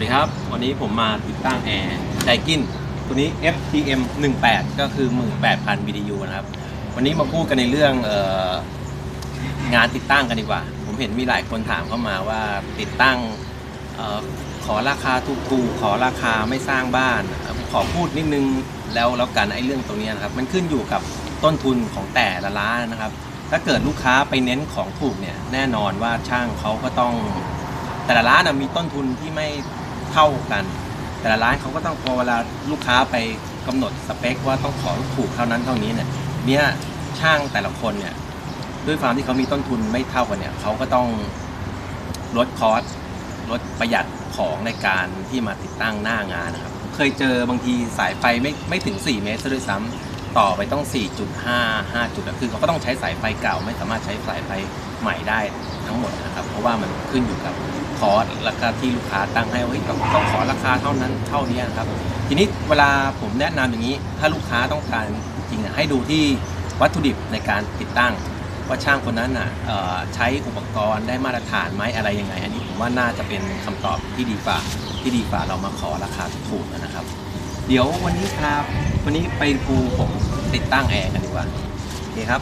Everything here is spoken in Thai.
วัสดีครับ วันนี้ผมมาติดตั้งแอร์ไดกินตัวนี้ FTM 18 ก็คือ 18,000 BTU นะครับ วันนี้มาพูดกันในเรื่องอองานติดตั้งกันดีกว่า ผมเห็นมีหลายคนถามเข้ามาว่าติดตั้งออขอราคาถูกๆขอราคาไม่สร้างบ้าน ขอพูดนิดนึงแล้วแล้วกันไอ้เรื่องตรงนี้นะครับ มันขึ้นอยู่กับต้นทุนของแต่ละร้านนะครับ ถ้าเกิดลูกค้าไปเน้นของถูกเนี่ยแน่นอนว่าช่างเขาก็ต้องแต่ละร้านมีต้นทุนที่ไม่ เท่ากัน แต่ละร้านเขาก็ต้องพอเวลาลูกค้าไปกำหนดสเปคว่าต้องขอถูกเท่านั้นเท่านี้เนี่ยเนี่ยช่างแต่ละคนเนี่ยด้วยความที่เขามีต้นทุนไม่เท่ากันเนี่ยเขาก็ต้องลดคอสลดประหยัดของในการที่มาติดตั้งหน้างานนะครับ เคยเจอบางทีสายไฟไม่ไม่ถึง 4 เมตรซะด้วยซ้ำต่อไปต้อง 4.5 5จุดคือเขาก็ต้องใช้สายไฟเก่า ไม่สามารถใช้สายไฟ ใหม่ได้ทั้งหมดนะครับ เพราะว่ามันขึ้นอยู่กับคอร์สราคาที่ลูกค้าตั้งให้ว่าเฮ้ยต้องขอราคาเท่านั้นเท่านี้นะครับ ทีนี้เวลาผมแนะนำอย่างนี้ ถ้าลูกค้าต้องการจริงๆอะให้ดูที่วัตถุดิบในการติดตั้ง ว่าช่างคนนั้นน่ะใช้อุปกรณ์ได้มาตรฐานไหมอะไรยังไง อันนี้ผมว่าน่าจะเป็นคำตอบที่ดีกว่าที่ดีกว่าเรามาขอราคาถูกนะครับ เดี๋ยววันนี้ครับวันนี้ไปดูผมติดตั้งแอร์กันดีกว่าโอเคครับ